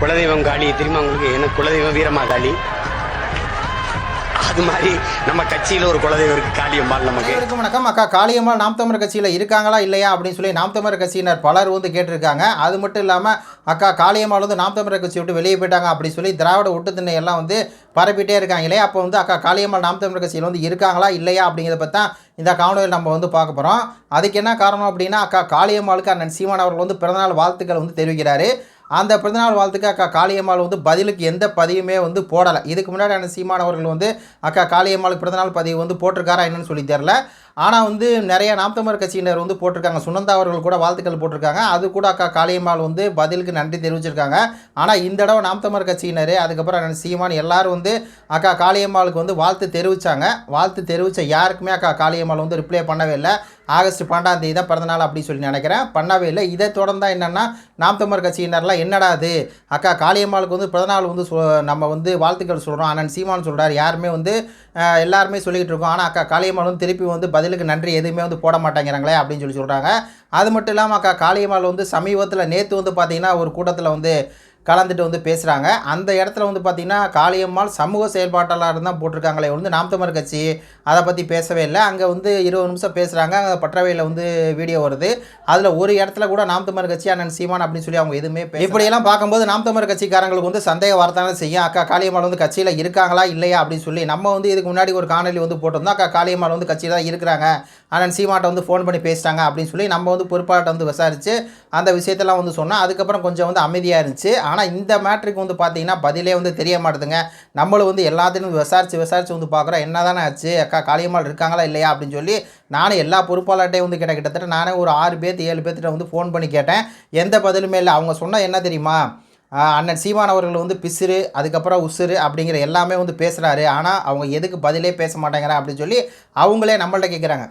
குலதெய்வம் காளி தெரியுமா உங்களுக்கு? எனக்கு குலதெய்வம் வீரமா காளி. அது மாதிரி நம்ம கட்சியில ஒரு குலதெய்வம் இருக்கு காளியம்மாள் நமக்கு. அனைவருக்கும் வணக்கம். அக்கா காளியம்மாள் நாம் தமிழர் கட்சியில் இருக்காங்களா இல்லையா அப்படின்னு சொல்லி நாம் தமிழர் கட்சியினர் பலர் வந்து கேட்டிருக்காங்க. அது மட்டும் இல்லாமல் அக்கா காளியம்மாள் வந்து நாம் தமிழர் கட்சி விட்டு வெளியே போயிட்டாங்க அப்படின்னு சொல்லி திராவிட ஒட்டுத்திணை எல்லாம் வந்து பரப்பிட்டே இருக்காங்களே அப்போ வந்து அக்கா காளியம்மாள் நாம் தமிழர் கட்சியில் வந்து இருக்காங்களா இல்லையா அப்படிங்கிறத பற்றி தான் இந்த காணொலியில் நம்ம வந்து பார்க்க போகிறோம் அதுக்கு என்ன காரணம் அப்படின்னா அக்கா காளியம்மாளுக்கு அண்ணன் சீமான் அவர்கள் வந்து பிறந்தநாள் வாழ்த்துக்கள் வந்து தெரிவிக்கிறாரு. அந்த பிறந்தநாள் வாழ்த்துக்கு அக்கா காளியம்மாள் வந்து பதிலுக்கு எந்த பதியுமே வந்து போடலை. இதுக்கு முன்னாடி அந்த சீமான் அவர்கள் வந்து அக்கா காளியம்மாளுக்கு பிறந்தநாள் பதிவு வந்து போட்டிருக்காரா என்னன்னு சொல்லி தெரில ஆனால் வந்து நிறைய நாம் தமிழர் கட்சியினர் வந்து போட்டிருக்காங்க. சுனந்தா அவர்கள் கூட வாழ்த்துக்கள் போட்டிருக்காங்க. அது கூட அக்கா காளியம்மாள் வந்து பதிலுக்கு நன்றி தெரிவிச்சிருக்காங்க. ஆனால் இந்த தடவை நாம் தமிழர் கட்சியினர் அதுக்கப்புறம் சீமான் எல்லாரும் வந்து அக்கா காளியம்மாளுக்கு வந்து வாழ்த்து தெரிவித்தாங்க வாழ்த்து தெரிவித்த யாருக்குமே அக்கா காளியம்மாள் வந்து ரிப்ளை பண்ணவே இல்லை. ஆகஸ்ட் பன்னெண்டாம் தேதி தான் பிறந்தநாள் அப்படின்னு சொல்லி நினைக்கிறேன். பண்ணவே இல்லை. இதை தொடர்ந்தால் என்னென்னா நாம் தமிழர் கட்சியினர்லாம் என்னடா அது அக்கா காளியம்மாளுக்கு வந்து பிறந்தநாள் வந்து சொ- நம்ம வந்து வாழ்த்துக்கள் சொல்கிறோம் அண்ணன் சீமான் சொல்கிறார் யாருமே வந்து எல்லாருமே சொல்லிக்கிட்டு இருக்கோம். ஆனால் அக்கா காளியம்மாள் வந்து திருப்பி வந்து பதிலுக்கு நன்றி எதுவுமே வந்து போட மாட்டேங்கிறாங்களே அப்படின்னு சொல்லி சொல்கிறாங்க அது மட்டும் இல்லாமல் அக்கா காளியம்மாள் வந்து சமீபத்தில் நேற்று வந்து பார்த்திங்கன்னா ஒரு கூட்டத்தில் வந்து கலந்துட்டு வந்து பேசுகிறாங்க அந்த இடத்துல வந்து பார்த்திங்கன்னா காளியம்மாள் சமூக செயல்பாட்டாளர் தான் போட்டிருக்காங்களே வந்து நாம் தமிழர் கட்சி அதை பற்றி பேசவே இல்லை. அங்கே வந்து இருபது நிமிஷம் பேசுகிறாங்க அங்கே பற்றவையில் வந்து வீடியோ வருது. அதில் ஒரு இடத்துல கூட நாம் தமிழர் கட்சி அண்ணன் சீமான் அப்படின்னு சொல்லி அவங்க எதுவுமே இப்படியெல்லாம் பார்க்கும்போது நாம் தமிழர் கட்சிக்காரங்களுக்கு வந்து சந்தேக வரத்தானே செய்யும். அக்கா காளியம்மாள் வந்து கட்சியில் இருக்காங்களா இல்லையா அப்படின்னு சொல்லி நம்ம வந்து இதுக்கு முன்னாடி ஒரு காணொலி வந்து போட்டிருந்தோம். அக்கா காளியம்மாள் வந்து கட்சியில் தான் இருக்கிறாங்க. அண்ணன் சீமாட்டை வந்து ஃபோன் பண்ணி பேசிட்டாங்க அப்படின்னு சொல்லி நம்ம வந்து பொறுப்பாட்டை வந்து விசாரித்து அந்த விஷயத்தெல்லாம் வந்து சொன்னால் அதுக்கப்புறம் கொஞ்சம் வந்து அமைதியாக இருந்துச்சு. ஆனால் ஆனால் இந்த மேட்ருக்கு வந்து பார்த்தீங்கன்னா பதிலே வந்து தெரிய மாட்டுதுங்க. நம்மளும் வந்து எல்லாத்தையும் விசாரித்து விசாரித்து வந்து பார்க்குறோம் என்ன தானே ஆச்சு? அக்கா காளியம்மாள் இருக்காங்களா இல்லையா? அப்படின்னு சொல்லி நானும் எல்லா பொறுப்பாளர்கிட்டையும் வந்து கிட்ட கிட்டத்தட்ட நானே ஒரு ஆறு பேர்த்து ஏழு பேர்த்திட்ட வந்து ஃபோன் பண்ணி கேட்டேன். எந்த பதிலுமே இல்லை. அவங்க சொன்னால் என்ன தெரியுமா? அண்ணன் சீமான் அவர்கள் வந்து பிசுறு அதுக்கப்புறம் உசுறு அப்படிங்கிற எல்லாமே வந்து பேசுகிறாரு ஆனால் அவங்க எதுக்கு பதிலே பேச மாட்டேங்கிறான் அப்படின்னு சொல்லி அவங்களே நம்மள்ட்ட கேட்குறாங்க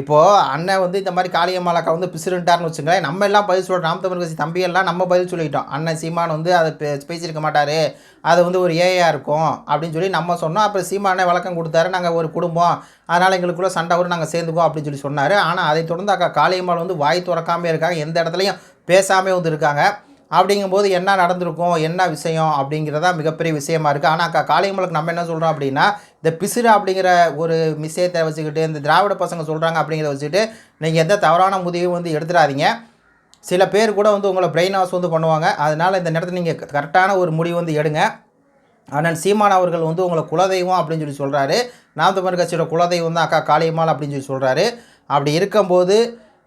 இப்போது அண்ணன் வந்து இந்த மாதிரி காளியம்மாள் அக்கா வந்து பிசுறுன்ட்டார்னு வச்சுங்களேன் நம்ம எல்லாம் பதில் சொல்கிறோம் நாம் தமிழ் கட்சி தம்பி எல்லாம் நம்ம பதில் சொல்லிட்டோம் அண்ணன் சீமான் வந்து அதை பேசியிருக்க மாட்டார். அது வந்து ஒரு ஏஐயாக இருக்கும் அப்படின்னு சொல்லி நம்ம சொன்னோம். அப்புறம் சீமானே விளக்கம் கொடுத்தாரு. நாங்கள் ஒரு குடும்பம். அதனால் எங்களுக்குள்ளே சண்டை வரும் நாங்கள் சேர்ந்துப்போம் அப்படின்னு சொல்லி சொன்னார். ஆனால் அதை தொடர்ந்து அக்கா காளியம்மாள் வந்து வாய் திறக்காமே இருக்காங்க. எந்த இடத்துலையும் பேசாமே வந்து இருக்காங்க. அப்படிங்கும்போது என்ன நடந்திருக்கும் என்ன விஷயம் அப்படிங்கிறதா மிகப்பெரிய விஷயமா இருக்குது ஆனால் அக்கா காளியம்மலுக்கு நம்ம என்ன சொல்கிறோம் அப்படின்னா இந்த பிசிறு அப்படிங்கிற ஒரு விஷயத்தை வச்சுக்கிட்டு இந்த திராவிட பசங்க சொல்கிறாங்க அப்படிங்கிறத வச்சுக்கிட்டு நீங்கள் எந்த தவறான முடிவும் வந்து எடுத்துடாதீங்க. சில பேர் கூட வந்து உங்களை பிரெயின் வாஷ் வந்து பண்ணுவாங்க. அதனால் இந்த நேரத்தில் நீங்கள் கரெக்டான ஒரு முடிவு வந்து எடுங்க. அண்ணன் சீமான் அவர்கள் வந்து உங்களை குலதெய்வம் அப்படின்னு சொல்லி சொல்கிறாரு நாம் தமிழ் கட்சியோட குலதெய்வம் தான் அக்கா காளியம்மாள் அப்படின்னு சொல்லி சொல்கிறாரு அப்படி இருக்கும்போது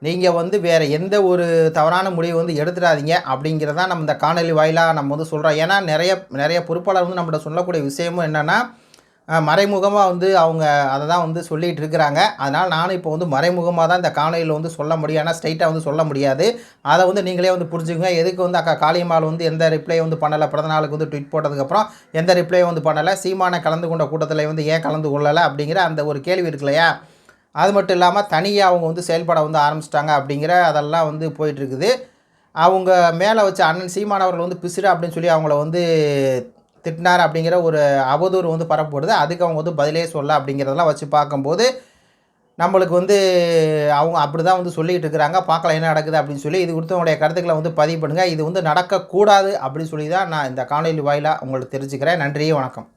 நீங்கள் வந்து வேறு எந்த ஒரு தவறான முடிவு வந்து எடுத்துடாதீங்க அப்படிங்கிறதா நம்ம இந்த காணொலி வாயிலாக நம்ம வந்து சொல்கிறோம் ஏன்னா நிறைய நிறைய பொறுப்பாளர் வந்து நம்மகிட்ட சொல்லக்கூடிய விஷயமும் என்னென்னா மறைமுகமாக வந்து அவங்க அதை தான் வந்து சொல்லிகிட்டு இருக்கிறாங்க. அதனால் நானும் இப்போ வந்து மறைமுகமாக தான் இந்த காணொலியில் வந்து சொல்ல முடியும். ஆனால் ஸ்ட்ரைட்டாக வந்து சொல்ல முடியாது. அதை வந்து நீங்களே வந்து புரிஞ்சுக்கங்க. எதுக்கு வந்து அக்கா காளியம்மாள் வந்து எந்த ரிப்ளை வந்து பண்ணலை? பிறந்த நாளுக்கு வந்து ட்வீட் போட்டதுக்கப்புறம் எந்த ரிப்ளையும் வந்து பண்ணலை? சீமானை கலந்து கொண்ட கூட்டத்தில் வந்து ஏன் கலந்து கொள்ளலை? அப்படிங்கிற அந்த ஒரு கேள்வி இருக்கு இல்லையா? அது மட்டும் இல்லாமல் தனியாக அவங்க வந்து செயல்பட வந்து ஆரம்பிச்சிட்டாங்க அப்படிங்கிற அதெல்லாம் வந்து போயிட்டுருக்குது. அவங்க மேலே வச்ச அண்ணன் சீமானவர்கள் வந்து பிசுடு அப்படின்னு சொல்லி அவங்கள வந்து திட்டினார் அப்படிங்கிற ஒரு அவதூறு வந்து பரப்பப்படுது. அதுக்கு அவங்க வந்து பதிலே சொல்ல அப்படிங்கிறதெல்லாம் வச்சு பார்க்கும்போது நம்மளுக்கு வந்து அவங்க அப்படி தான் வந்து சொல்லிகிட்டு இருக்கிறாங்க. பார்க்கலாம் என்ன நடக்குது அப்படின்னு சொல்லி இது குறித்து உங்களுடைய கருத்துக்களை வந்து பதிவு பண்ணுங்கள் இது வந்து நடக்கக்கூடாது அப்படின்னு சொல்லி தான் நான் இந்த காணொலி வாயிலாக உங்களுக்கு தெரிஞ்சுக்கிறேன். நன்றி வணக்கம்.